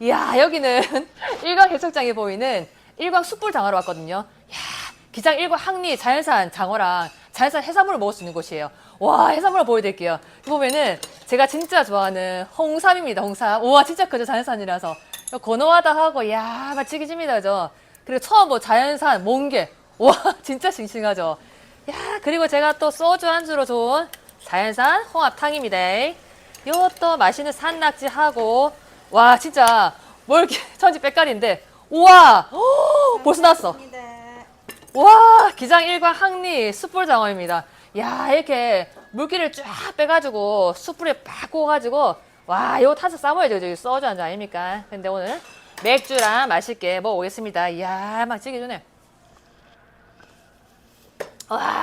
이야, 여기는 일광 해수욕장에 보이는 일광 숯불 장어로 왔거든요. 야, 기장 일광 항리 자연산 장어랑 자연산 해산물을 먹을 수 있는 곳이에요. 와, 해산물을 보여드릴게요. 이 보면은 제가 진짜 좋아하는 홍삼입니다, 홍삼. 우와, 진짜 크죠, 자연산이라서. 고노하다 하고, 야, 맛지기집니다, 저. 그리고 처음 뭐 자연산, 몽게. 와, 진짜 싱싱하죠. 야, 그리고 제가 또 소주 안주로 좋은 자연산 홍합탕입니다. 요것도 맛있는 산낙지하고, 와, 진짜, 뭘 이렇게 천지 빽깔인데, 우와! 오, 벌써 났어. 와, 기장 일광 항리 숯불 장어입니다. 야, 이렇게 물기를 쫙 빼가지고 숯불에 팍 구워가지고 와, 이거 타서 싸먹어야죠. 저기 소주 한잔 아닙니까? 근데 오늘 맥주랑 맛있게 먹어보겠습니다. 이야, 막 지기 전에. 와.